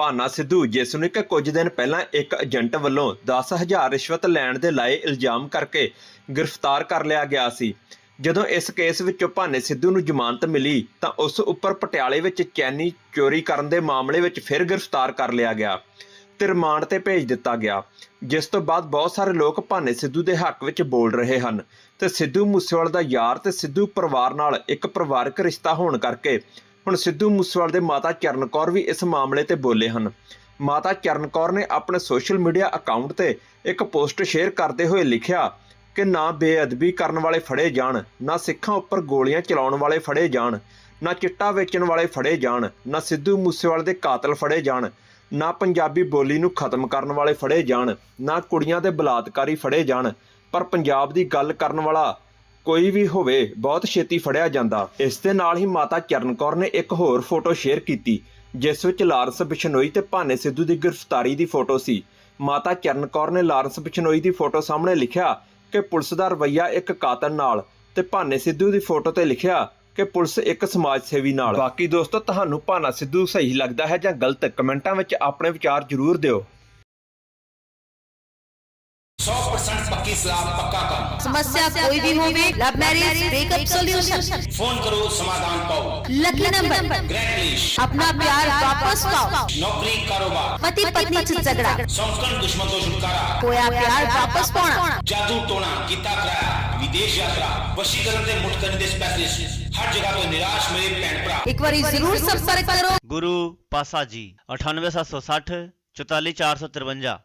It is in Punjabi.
ਭਾਨਾ ਸਿੱਧੂ ਜਿਸ ਨੂੰ ਕਿ ਕੁਝ ਦਿਨ ਪਹਿਲਾਂ ਇੱਕ ਏਜੰਟ ਵੱਲੋਂ 10000 ਰਿਸ਼ਵਤ ਲੈਣ ਦੇ ਲਾਏ ਇਲਜ਼ਾਮ ਕਰਕੇ ਗ੍ਰਿਫਤਾਰ ਕਰ ਲਿਆ ਗਿਆ ਸੀ। ਜਦੋਂ ਇਸ ਕੇਸ ਵਿੱਚੋਂ ਭਾਨੇ ਸਿੱਧੂ ਨੂੰ ਜ਼ਮਾਨਤ ਮਿਲੀ, ਤਾਂ ਉਸ ਉੱਪਰ ਪਟਿਆਲੇ ਵਿੱਚ ਚੈਨੀ ਚੋਰੀ ਕਰਨ ਦੇ ਮਾਮਲੇ ਵਿੱਚ ਫਿਰ ਗ੍ਰਿਫਤਾਰ ਕਰ ਲਿਆ ਗਿਆ। ਤੇ ਰਿਮਾਂਡ ਤੇ ਭੇਜ ਦਿੱਤਾ ਗਿਆ, ਜਿਸ ਤੋਂ ਬਾਅਦ ਬਹੁਤ ਸਾਰੇ ਲੋਕ ਭਾਨੇ ਸਿੱਧੂ ਦੇ ਹੱਕ ਵਿੱਚ ਬੋਲ ਰਹੇ ਹਨ ਤੇ ਸਿੱਧੂ ਮੂਸੇਵਾਲ ਦਾ ਯਾਰ ਤੇ ਸਿੱਧੂ ਪਰਿਵਾਰ ਨਾਲ ਇੱਕ ਪਰਿਵਾਰਕ ਰਿਸ਼ਤਾ ਹੋਣ ਕਰਕੇ ਹੁਣ ਸਿੱਧੂ ਮੂਸੇਵਾਲ ਦੇ ਮਾਤਾ ਚਰਨ ਕੌਰ ਵੀ ਇਸ ਮਾਮਲੇ ਤੇ ਬੋਲੇ ਹਨ। ਮਾਤਾ ਚਰਨ ਕੌਰ ਨੇ ਆਪਣੇ ਸੋਸ਼ਲ ਮੀਡੀਆ ਅਕਾਊਂਟ ਤੇ ਇੱਕ ਪੋਸਟ ਸ਼ੇਅਰ ਕਰਦੇ ਹੋਏ ਲਿਖਿਆ ਕਿ ਨਾ ਬੇਅਦਬੀ ਕਰਨ ਵਾਲੇ ਫੜੇ ਜਾਣ, ਨਾ ਸਿੱਖਾਂ ਉੱਪਰ ਗੋਲੀਆਂ ਚਲਾਉਣ ਵਾਲੇ ਫੜੇ ਜਾਣ, ਨਾ ਚਿੱਟਾ ਵੇਚਣ ਵਾਲੇ ਫੜੇ ਜਾਣ, ਨਾ ਸਿੱਧੂ ਮੂਸੇਵਾਲੇ ਦੇ ਕਾਤਲ ਫੜੇ ਜਾਣ, ਨਾ ਪੰਜਾਬੀ ਬੋਲੀ ਨੂੰ ਖਤਮ ਕਰਨ ਵਾਲੇ ਫੜੇ ਜਾਣ, ਨਾ ਕੁੜੀਆਂ ਦੇ ਬਲਾਤਕਾਰੀ ਫੜੇ ਜਾਣ। ਪਰ ਪੰਜਾਬ ਦੀ ਗੱਲ ਕਰਨ ਵਾਲਾ ਕੋਈ ਵੀ ਹੋਵੇ, ਬਹੁਤ ਛੇਤੀ ਫੜਿਆ ਜਾਂਦਾ। ਇਸ ਦੇ ਨਾਲ ਹੀ ਮਾਤਾ ਚਰਨ ਕੌਰ ਨੇ ਇੱਕ ਹੋਰ ਫੋਟੋ ਸ਼ੇਅਰ ਕੀਤੀ, ਜਿਸ ਵਿੱਚ ਲਾਰੈਂਸ ਬਿਸ਼ਨੋਈ ਤੇ ਭਾਨੇ ਸਿੱਧੂ ਦੀ ਗ੍ਰਿਫਤਾਰੀ ਦੀ ਫੋਟੋ ਸੀ। ਮਾਤਾ ਚਰਨ ਕੌਰ ਨੇ ਲਾਰੈਂਸ ਬਿਸ਼ਨੋਈ ਦੀ ਫੋਟੋ ਸਾਹਮਣੇ ਲਿਖਿਆ ਕਿ ਪੁਲਿਸ ਦਾ ਰਵੱਈਆ ਇੱਕ ਕਾਤਲ ਨਾਲ ਤੇ ਭਾਨੇ ਸਿੱਧੂ ਦੀ ਫੋਟੋ ਤੇ ਲਿਖਿਆ ਕਿ ਪੁਲਿਸ ਇੱਕ ਸਮਾਜ ਸੇਵੀ ਨਾਲ। ਬਾਕੀ ਦੋਸਤੋ, ਤੁਹਾਨੂੰ ਭਾਨਾ ਸਿੱਧੂ ਸਹੀ ਲੱਗਦਾ ਹੈ ਜਾਂ ਗਲਤ, ਕਮੈਂਟਾਂ ਵਿੱਚ ਆਪਣੇ ਵਿਚਾਰ ਜ਼ਰੂਰ ਦਿਓ। सौ परसेंट पक्का काम। समस्या कोई भी love marriage breakup solution phone करो समाधान पाओ। लकी नंबर अपना प्यार वापस पाओ। नौकरी कारोबार। पति पत्नी से झगड़ा। दुश्मन तो छुटकारा। प्यार वापस पाना। जादू टोना कराया। विदेश यात्रा वशीकरण से मुठ करने स्पेशलिस्ट हर जगह निराश मेरे एक बार ज़रूर संपर्क करो। गुरु पासा जी अठानवे सात सौ साठ चौतालीस चार सौ तिरवंजा।